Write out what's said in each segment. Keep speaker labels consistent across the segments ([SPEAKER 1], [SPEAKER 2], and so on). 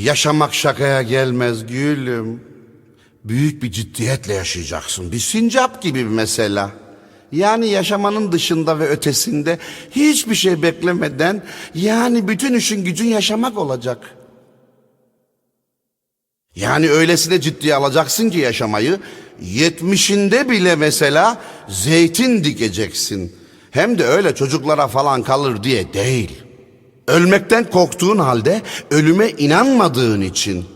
[SPEAKER 1] Yaşamak şakaya gelmez gülüm. Büyük bir ciddiyetle yaşayacaksın. Bir sincap gibi mesela. Yani yaşamanın dışında ve ötesinde hiçbir şey beklemeden yani bütün işin gücün yaşamak olacak. Yani öylesine ciddiye alacaksın ki yaşamayı, yetmişinde bile mesela zeytin dikeceksin. Hem de öyle çocuklara falan kalır diye değil. Ölmekten korktuğun halde ölüme inanmadığın için.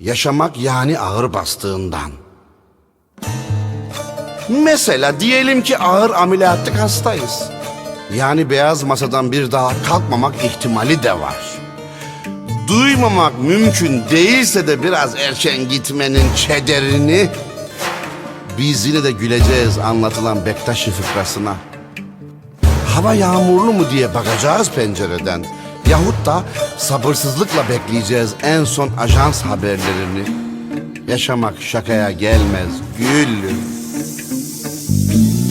[SPEAKER 1] Yaşamak yani ağır bastığından. Mesela diyelim ki ağır ameliyatlık hastayız. Yani beyaz masadan bir daha kalkmamak ihtimali de var. Duymamak mümkün değilse de biraz erken gitmenin kederini biz yine de güleceğiz anlatılan Bektaşi fıkrasına. Hava yağmurlu mu diye bakacağız pencereden. Yahut da sabırsızlıkla bekleyeceğiz en son ajans haberlerini. Yaşamak şakaya gelmez gülüm.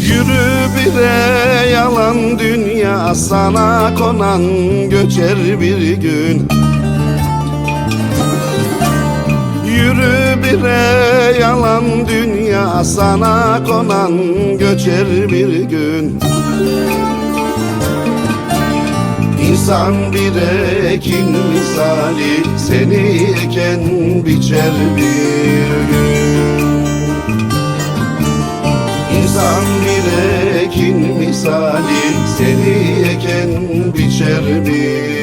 [SPEAKER 1] Yürü bire yalan dünya sana konan göçer bir gün. Yürü bire yalan dünya sana konan göçer bir gün. İnsan bir ekin misali seni eken biçer bir gün. İnsan bir ekin misali seni eken biçer bir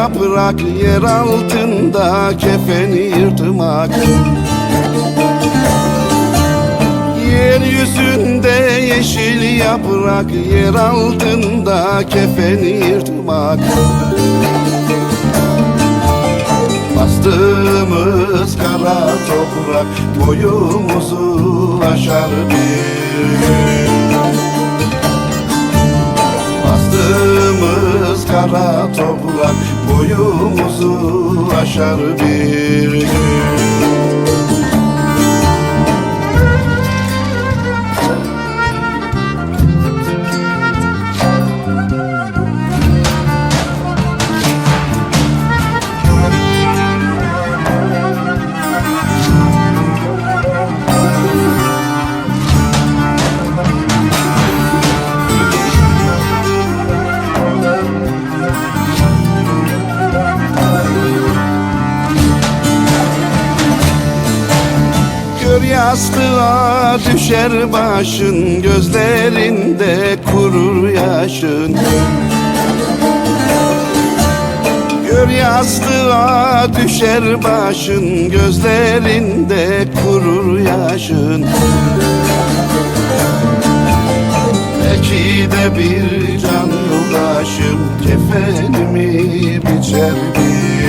[SPEAKER 1] yaprak Yer altında kefen yırtmak. Yeryüzünde yeşil yaprak Yer altında kefen yırtmak. Bastığımız kara toprak Boyumuzu aşar bir. Gün Bastığımız kara toprak boyumuzu aşar bir gün. Yastığa düşer başın Gözlerinde kurur yaşın. Gör yastığa düşer başın Gözlerinde kurur yaşın. Belki de bir can yoldaşım Kefenimi biçer bir